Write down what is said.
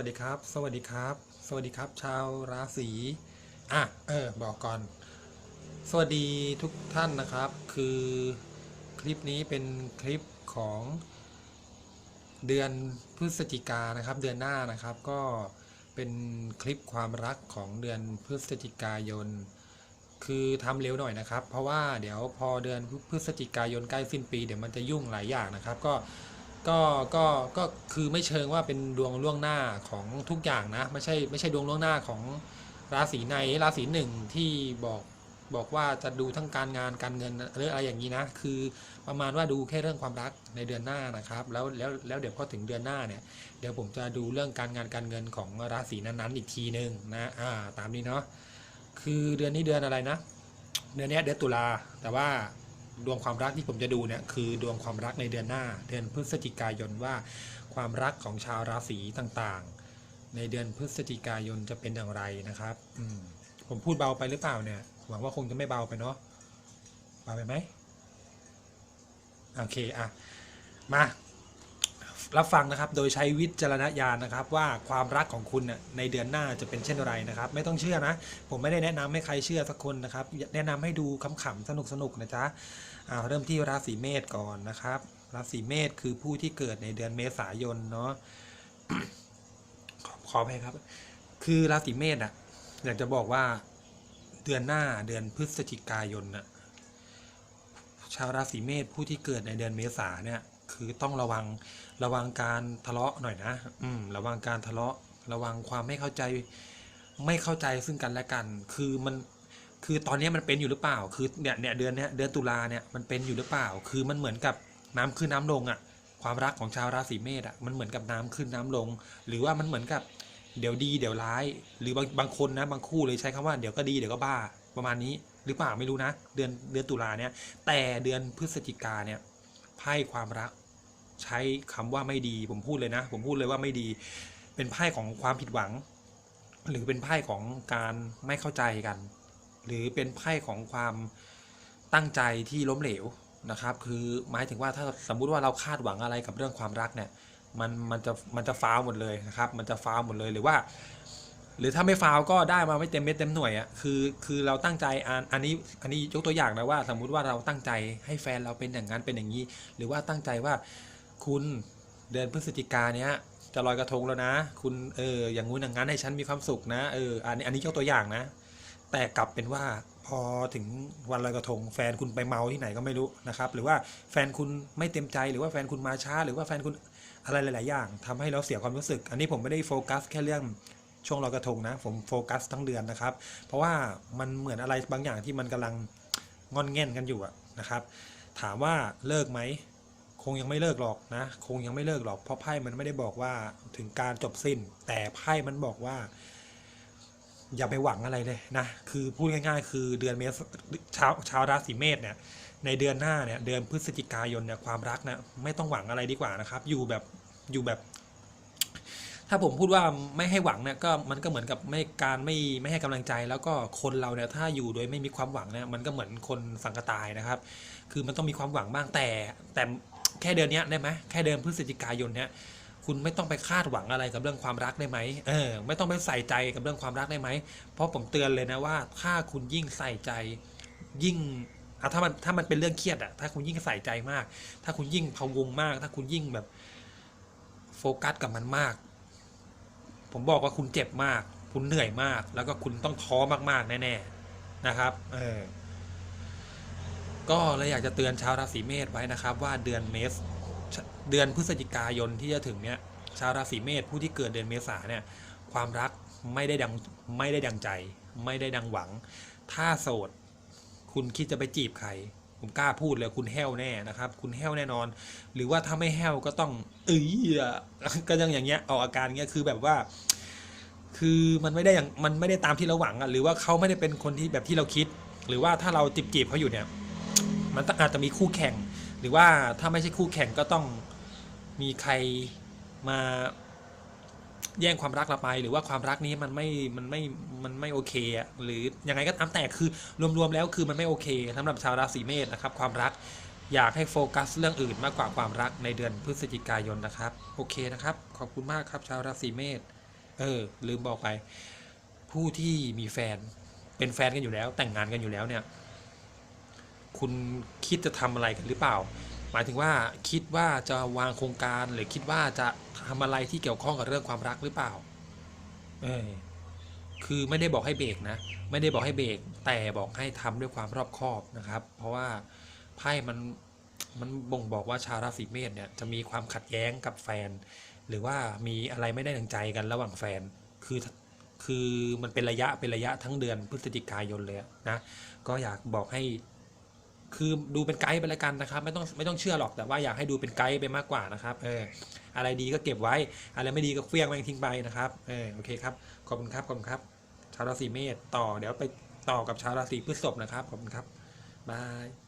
วัสดีครับ สวัสดีครับ สวัสดีครับ ชาวราศีอะเออบอกก่อน สวัสดีทุกท่านนะครับ คือคลิปนี้เป็นคลิปของเดือนพฤศจิกานะครับ เดือนหน้านะครับ ก็เป็นคลิปความรักของเดือนพฤศจิกายน คือทำเร็วหน่อยนะครับ เพราะว่าเดี๋ยวพอเดือนพฤศจิกายนใกล้สิ้นปี เดี๋ยวมันจะยุ่งหลายอย่างนะครับ ก็ ก็ก็ก็คือไม่เชิงว่าเป็นดวงล่วงหน้าของทุกอย่างนะไม่ใช่ไม่ใช่ดวงล่วงหน้าของราศีในราศีหนึ่งที่บอกบอกว่าจะดูทั้งการงานการเงินหรืออะไรอย่างนี้นะ คือประมาณว่าดูแค่เรื่องความรักในเดือนหน้านะครับ แล้วแล้วแล้วเดี๋ยวพอถึงเดือนหน้าเนี่ยเดี๋ยวผมจะดูเรื่องการงานการเงินของราศีนั้นๆอีกทีหนึ่งนะอ่าตามนี้เนาะคือเดือนนี้เดือนอะไรนะ เดือนนี้เดือนตุลาแต่ว่า ดวงความรักที่ผมจะดูเนี่ยคือดวงความรักในเดือนหน้า เดือนพฤศจิกายนว่า ความรักของชาวราศีต่างๆ ในเดือนพฤศจิกายนจะเป็นอย่างไรนะครับอืผมพูดเบาไปหรือเปล่าเนี่ยหวังว่าคงจะไม่เบาไปเนาะเบาไปไหมโอเคอะมา รับฟังนะครับ โดยใช้วิจารณญาณนะครับ ว่าความรักของคุณเนี่ยในเดือนหน้าจะเป็นเช่นไรนะครับ ไม่ต้องเชื่อนะ ผมไม่ได้แนะนำให้ใครเชื่อสักคนนะครับ แนะนำให้ดูขำๆสนุกๆนะจ๊ะเริ่มที่ราศีเมษก่อนนะครับ ราศีเมษคือผู้ที่เกิดในเดือนเมษายนเนาะขอขออภัยครับ คือราศีเมษอะ อยากจะบอกว่าเดือนหน้าเดือนพฤศจิกายนน่ะชาวราศีเมษผู้ที่เกิดในเดือนเมษาเนี่ย คือต้องระวังระวังการทะเลาะหน่อยนะ อืม ระวังการทะเลาะ ระวังความไม่เข้าใจ ไม่เข้าใจซึ่งกันและกัน คือมันคือตอนนี้มันเป็นอยู่หรือเปล่า คือเนี่ยเนี่ยเดือนเนี้ยเดือนตุลาเนี่ยมันเป็นอยู่หรือเปล่า คือมันเหมือนกับน้ำขึ้นน้ำลงอะ่ะ ความรักของชาวราศีเมษอะ่ะมันเหมือนกับน้ำขึ้นน้ำลง หรือว่ามันเหมือนกับเดี๋ยวดีเดี๋ยวร้าย หรือบางบางคนนะบางคู่เลยใช้คำว่าเดี๋ยวก็ดีเดี๋ยวก็บ้าประมาณนี้หรือเปล่าไม่รู้นะ เดือนเดือนตุลาเนี่ยแต่เดือนพฤศจิกาเนี่ยไพ่ความรัก ใช้คำว่าไม่ดี ผมพูดเลยนะ ผมพูดเลยว่าไม่ดี เป็นไพ่ของความผิดหวัง หรือเป็นไพ่ของการไม่เข้าใจกัน หรือเป็นไพ่ของความตั้งใจที่ล้มเหลวนะครับ คือหมายถึงว่าถ้าสมมุติว่าเราคาดหวังอะไรกับเรื่องความรักเนี่ย มันมันจะมันจะฟ้าวหมดเลยนะครับ มันจะฟ้าวหมดเลยหรือว่า หรือถ้าไม่ฟาวก็ได้มาไม่เต็มเม็ดเต็มหน่วยอะ่ะคือคือเราตั้งใจอันอันนี้อันนี้ยกตัวอย่างนะว่า สมมุติว่าเราตั้งใจให้แฟนเราเป็นอย่างนั้นเป็นอย่างนี้ หรือว่าตั้งใจว่า คุณเดือนพฤศจิกาเนี้ย จะลอยกระทงแล้วนะ คุณเอออย่างงู้นอย่างนั้นให้ฉันมีความสุขนะเอออันนี้อันนี้ยกตัวอย่างนะ แต่กลับเป็นว่าพอถึงวันลอยกระทง แฟนคุณไปเมาที่ไหนก็ไม่รู้นะครับ หรือว่าแฟนคุณไม่เต็มใจหรือว่าแฟนคุณมาช้า หรือว่าแฟนคุณอะไรหลาย ๆ อย่างทำให้เราเสียความรู้สึก อันนี้ผมไม่ได้โฟกัสแค่เรื่องช่วงลอยกระทงนะ ผมโฟกัสทั้งเดือนนะครับ เพราะว่ามันเหมือนอะไรบางอย่างที่มันกำลังงอนแง่นกันอยู่อะนะครับ ถามว่าเลิกไหม งยังไม่เลิกหรอกนะ คงยังไม่เลิกหรอก เพราะไพ่มันไม่ได้บอกว่าถึงการจบสิ้น แต่ไพ่มันบอกว่า อย่าไปหวังอะไรเลยนะ คือพูดง่าย ๆ คือเดือนเมษชาวชาวราศีเมษเนี่ย ในเดือนหน้าเนี่ย เดือนพฤศจิกายนเนี่ยความรักเนี่ยไม่ต้องหวังอะไรดีกว่านะครับ อยู่แบบอยู่แบบ ถ้าผมพูดว่าไม่ให้หวังเนี่ยก็มันก็เหมือนกับไม่การไม่ไม่ให้กำลังใจ แล้วก็คนเราเนี่ยถ้าอยู่โดยไม่มีความหวังเนี่ยมันก็เหมือนคนสังกตายนะครับ คือมันต้องมีความหวังบ้างแต่แต่ แค่เดือนนี้ได้ไหมแค่เดือนพฤศจิกายนเนี้ยคุณไม่ต้องไปคาดหวังอะไรกับเรื่องความรักได้ไหมเออ ไม่ต้องไปใส่ใจกับเรื่องความรักได้ไหม เพราะผมเตือนเลยนะว่า ถ้าคุณยิ่งใส่ใจ ยิ่งอะถ้ามันถ้ามันเป็นเรื่องเครียดอะถ้าคุณยิ่งใส่ใจมาก ถ้าคุณยิ่งพะวงมาก ถ้าคุณยิ่งแบบ โฟกัสกับมันมาก ผมบอกว่าคุณเจ็บมาก คุณเหนื่อยมาก แล้วก็คุณต้องท้อมากๆแน่ๆนะครับ เออ ก็เลยอยากจะเตือนชาวราศีเมษไว้นะครับ ว่าเดือนเมษเดือนพฤศจิกายนที่จะถึงเนี้ยชาวราศีเมษผู้ที่เกิดเดือนเมษาเนี่ยความรักไม่ได้ดังไม่ได้ดังใจ ไม่ได้ดังหวัง ถ้าโสด คุณคิดจะไปจีบใคร ผมกล้าพูดเลยคุณแห้วแน่นะครับ คุณแห้วแน่นอน หรือว่าถ้าไม่แห้วก็ต้องเอ้ยอะก็ยังอย่างเงี้ยออกอาการเงี้ยคือแบบว่า คือมันไม่ได้อย่างมันไม่ได้ตามที่เราหวังอะหรือว่าเขาไม่ได้เป็นคนที่แบบที่เราคิด หรือว่าถ้าเราจีบจีบเขาอยู่เนี่ย มันต้องอาจจะมีคู่แข่ง หรือว่าถ้าไม่ใช่คู่แข่งก็ต้องมีใครมาแย่งความรักเราไป หรือว่าความรักนี้มันไม่มันไม่มันไม่โอเคอะหรือยังไงก็ตามแต่คือรวมๆแล้วคือมันไม่โอเคสำหรับชาวราศีเมษนะครับ ความรักอยากให้โฟกัสเรื่องอื่นมากกว่าความรักในเดือนพฤศจิกายนนะครับ โอเคนะครับ ขอบคุณมากครับชาวราศีเมษเออ ลืมบอกไป ผู้ที่มีแฟนเป็นแฟนกันอยู่แล้ว แต่งงานกันอยู่แล้วเนี่ย คุณคิดจะทำอะไรกันหรือเปล่า หมายถึงว่าคิดว่าจะวางโครงการหรือคิดว่าจะทำอะไรที่เกี่ยวข้องกับเรื่องความรักหรือเปล่า เออคือไม่ได้บอกให้เบรกนะ ไม่ได้บอกให้เบรกแต่บอกให้ทำด้วยความรอบคอบนะครับ เพราะว่าไพ่มันมันบ่งบอกว่าชาวราศีเมษเนี่ยจะมีความขัดแย้งกับแฟน หรือว่ามีอะไรไม่ได้ดังใจกันระหว่างแฟน คือคือมันเป็นระยะเป็นระยะทั้งเดือนพฤศจิกายนเลยนะ ก็อยากบอกให้ คือดูเป็นไกด์ไปแล้วกันนะครับ ไม่ต้องไม่ต้องเชื่อหรอกแต่ว่าอยากให้ดูเป็นไกด์ไปมากกว่านะครับเอออะไรดีก็เก็บไว้ อะไรไม่ดีก็เฟี้ยงแม่งทิ้งไปนะครับเออโอเคครับขอบคุณครับขอบคุณครับ ชาวราศีเมษต่อเดี๋ยวไปต่อกับชาวราศีพฤษภนะครับขอบคุณครับบาย